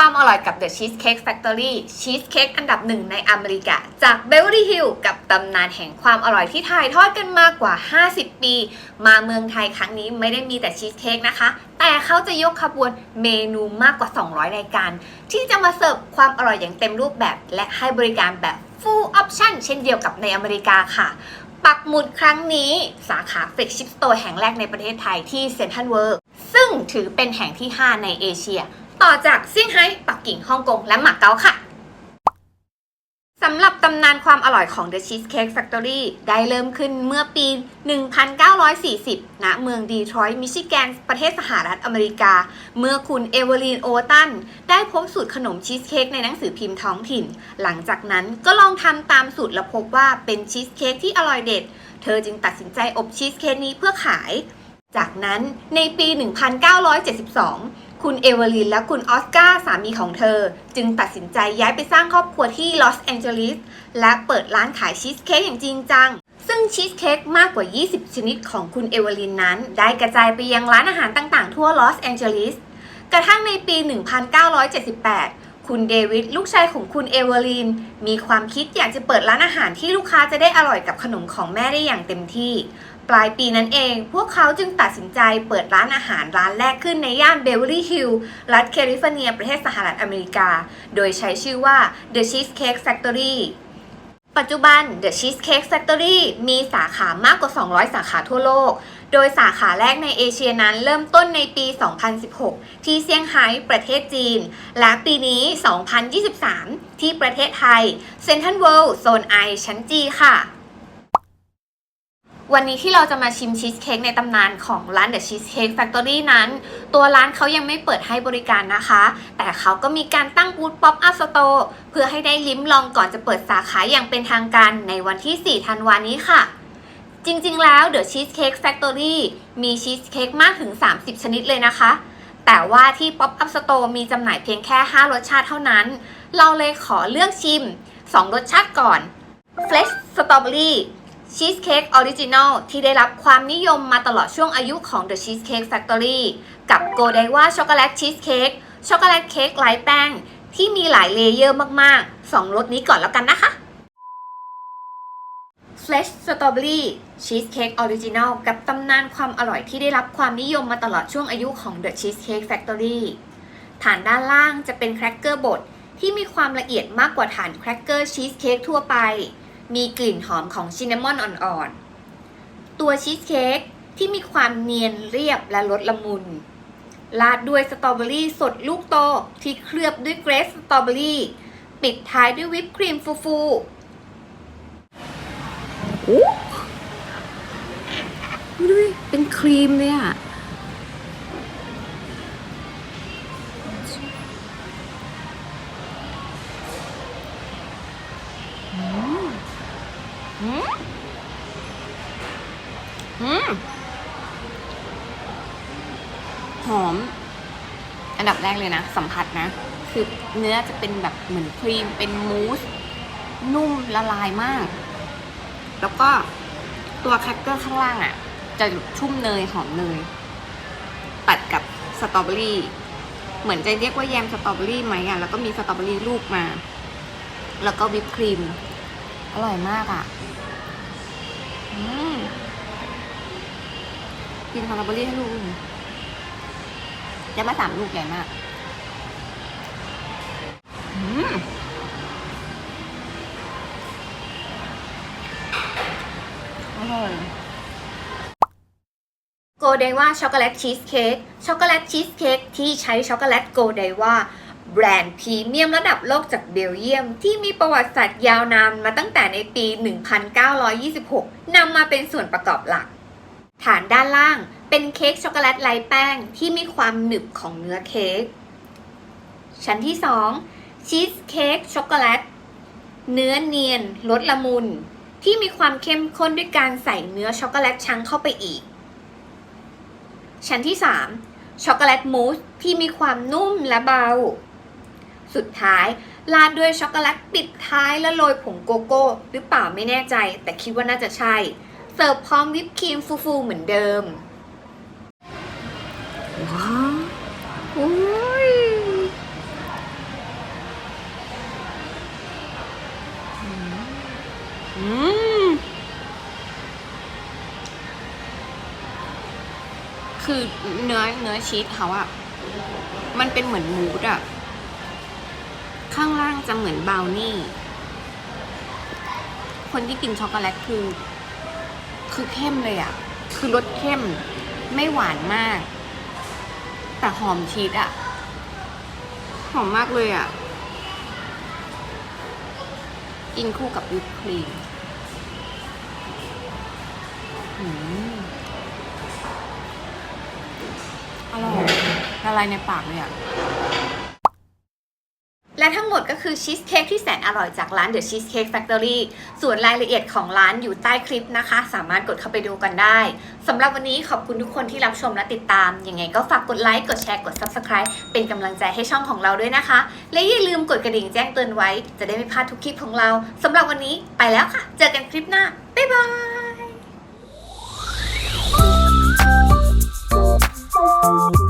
ความอร่อยกับ The Cheesecake Factory ชีสเค้กอันดับหนึ่งในอเมริกา จาก Beverly Hills กับตำนานแห่งความอร่อยที่ถ่ายทอดกันมากกว่า 50 ปี มาเมืองไทยครั้งนี้ไม่ได้มีแต่ชีสเค้กนะคะ แต่เขาจะยกขบวนเมนูมากกว่า 200 รายการ ที่จะมาเสิร์ฟความอร่อยอย่างเต็มรูปแบบ และให้บริการแบบ full option เช่นเดียวกับในอเมริกาค่ะปักหมุดครั้งนี้สาขาเฟกชิปสโตร์แห่งแรกในประเทศไทยที่เซ็นทรัลเวิร์ซึ่งถือเป็นแห่งที่ 5 ในเอเชีย ต่อจากเซี่ยงไฮ้ปักกิ่งฮ่องกงและหมาเก๊าค่ะสำหรับตำนานความอร่อยของ The Cheesecake Factory ได้เริ่มขึ้นเมื่อปี 1940 ณ เมืองดีทรอยต์ มิชิแกน ประเทศสหรัฐอเมริกา เมื่อคุณเอเวอรีนโอตัน ได้พบสูตรขนมชีสเค้กในหนังสือพิมพ์ท้องถิ่น หลังจากนั้นก็ลองทำตามสูตรและพบว่าเป็นชีสเค้กที่อร่อยเด็ด เธอจึงตัดสินใจอบชีสเค้กนี้เพื่อขาย จากนั้นในปี 1972 คุณเอเวอรีนและคุณออสการ์สามีของเธอ จึงตัดสินใจย้ายไปสร้างครอบครัวที่ลอสแองเจลิสและเปิดร้านขายชีสเค้กอย่างจริงจัง ซึ่งชีสเค้กมากกว่า 20 ชนิดของคุณเอเวอรีนนั้น ได้กระจายไปยังร้านอาหารต่างๆ ทั่วลอสแองเจลิสกระทั่งในปี 1978 คุณเดวิดลูกชายของคุณเอเวอรีนมีความคิดอยากจะเปิดร้านอาหารที่ลูกค้าจะได้อร่อยกับขนมของแม่ได้อย่างเต็มที่ ปลายปีนั้นเอง พวกเขาจึงตัดสินใจเปิดร้านอาหารร้านแรกขึ้นในย่านเบเวอรี่ฮิลล์รัฐแคลิฟอร์เนีย ประเทศสหรัฐอเมริกา โดยใช้ชื่อว่า The Cheesecake Factory ปัจจุบัน The Cheesecake Factory มีสาขามากกว่า 200 สาขาทั่วโลก โดยสาขาแรกในเอเชียนั้นเริ่มต้นในปี 2016 ที่เซี่ยงไฮ้ประเทศจีน และปีนี้ 2023 ที่ประเทศไทยเซ็นทรัลเวิลด์โซนไอชั้นจีค่ะ วันนี้ที่เราจะมาชิมชีสเค้กในตำนานของร้าน The Cheesecake Factory นั้น ตัวร้านเขายังไม่เปิดให้บริการนะคะ แต่เขาก็มีการตั้งบูธ Pop Up Store เพื่อให้ได้ลิ้มลองก่อนจะเปิดสาขาอย่างเป็นทางการในวันที่ 4 ธันวานี้ค่ะ จริงๆ แล้ว The Cheesecake Factory มีชีสเค้กมากถึง 30 ชนิดเลยนะคะ แต่ว่าที่ Pop Up Store มีจำหน่ายเพียงแค่ 5 รสชาติเท่านั้น เราเลยขอเลือกชิม 2 รสชาติก่อน Fresh Strawberry ชีสเค้กออริจินอลที่ได้รับความนิยมมาตลอดช่วงอายุของ The Cheesecake Factory กับ g o d i v a ช็อกโกแลตชีสเค้กช็อกโกแลตเค้กไร้แป้ง ที่มีหลายเลเยอร์มากๆ 2รสนี้ก่อนแล้วกันนะคะ Fresh Strawberry Cheesecake Original กับตำนานความอร่อยที่ได้รับความนิยมมาตลอดช่วงอายุของ The Cheesecake Factory ฐานด้านล่างจะเป็นแครกเกอร์บดที่มีความละเอียดมากกว่าฐานแครกเกอร์ชีสเค้กทั่วไป มีกลิ่นหอมของชินนามอนอ่อนๆ ตัวชีสเค้กที่มีความเนียนเรียบและรสละมุน ราดด้วยสตรอเบอรี่สดลูกโตที่เคลือบด้วยเกรซสตรอเบอรี่ ปิดท้ายด้วยวิปครีมฟูๆดูดิเป็นครีมเลยอะ อืมอืมหอม อันดับแรกเลยนะ สัมผัสนะ คือเนื้อจะเป็นแบบเหมือนครีมเป็นมูส นุ่มละลายมาก แล้วก็ตัวแครกเกอร์ข้างล่างอะ จะชุ่มเนยหอมเนย ตัดกับสตรอเบอรี่ เหมือนจะเรียกว่าแยมสตรอเบอรี่ไหมอะ แล้วก็มีสตรอเบอรี่ลูกมา แล้วก็วิปครีม อร่อยมากอะอืมกินสตรอเบอรี่ให้ลูกได้มาสามลูกใหญ่มากอืมอร่อยโกเดว่าช็อกโกแลตชีสเค้กช็อกโกแลตชีสเค้กที่ใช้ช็อกโกแลตโกเดว่า แบรนด์พรีเมียมระดับโลกจากเบลเยียม ที่มีประวัติศาสตร์ยาวนานมาตั้งแต่ในปี 1926 นำมาเป็นส่วนประกอบหลัก ฐานด้านล่างเป็นเค้กช็อกโกแลตไร้แป้งที่มีความหนึบของเนื้อเค้ก ชั้นที่ 2 ชีสเค้กช็อกโกแลต เนื้อเนียนรสละมุน ที่มีความเข้มข้นด้วยการใส่เนื้อช็อกโกแลตชั้งเข้าไปอีก ชั้นที่ 3 ช็อกโกแลตมูสที่มีความนุ่มและเบา สุดท้ายลานด้วยช็อกโกแลตปิดท้ายแล้วโรยผงโกโก้ หรือเปล่าไม่แน่ใจ แต่คิดว่าน่าจะใช่ เสิร์ฟพร้อมวิปครีมฟูๆเหมือนเดิม ว้าวอุ้ยคือเนื้อเนื้อชีสเขาอะมันเป็นเหมือนมูดอะ ข้างล่างจะเหมือนบราวนี่ คนที่กินช็อกโกแลตคือ คือเข้มเลยอะคือรสเข้ม ไม่หวานมาก แต่หอมชีสอะหอมมากเลยอะกินคู่กับวิปครีมอร่อยละลายในปากเลยอะและ ก็คือชีสเค้กที่แสนอร่อยจากร้าน The Cheesecake Factory ส่วนรายละเอียดของร้านอยู่ใต้คลิปนะคะ สามารถกดเข้าไปดูกันได้สำหรับวันนี้ขอบคุณทุกคนที่รับชมและติดตาม ยังไงก็ฝากกดไลค์ กดแชร์ กด Subscribe เป็นกำลังใจให้ช่องของเราด้วยนะคะ และอย่าลืมกดกระดิ่งแจ้งเตือนไว้ จะได้ไม่พลาดทุกคลิปของเราสำหรับวันนี้ไปแล้วค่ะ เจอกันคลิปหน้า บ๊ายบาย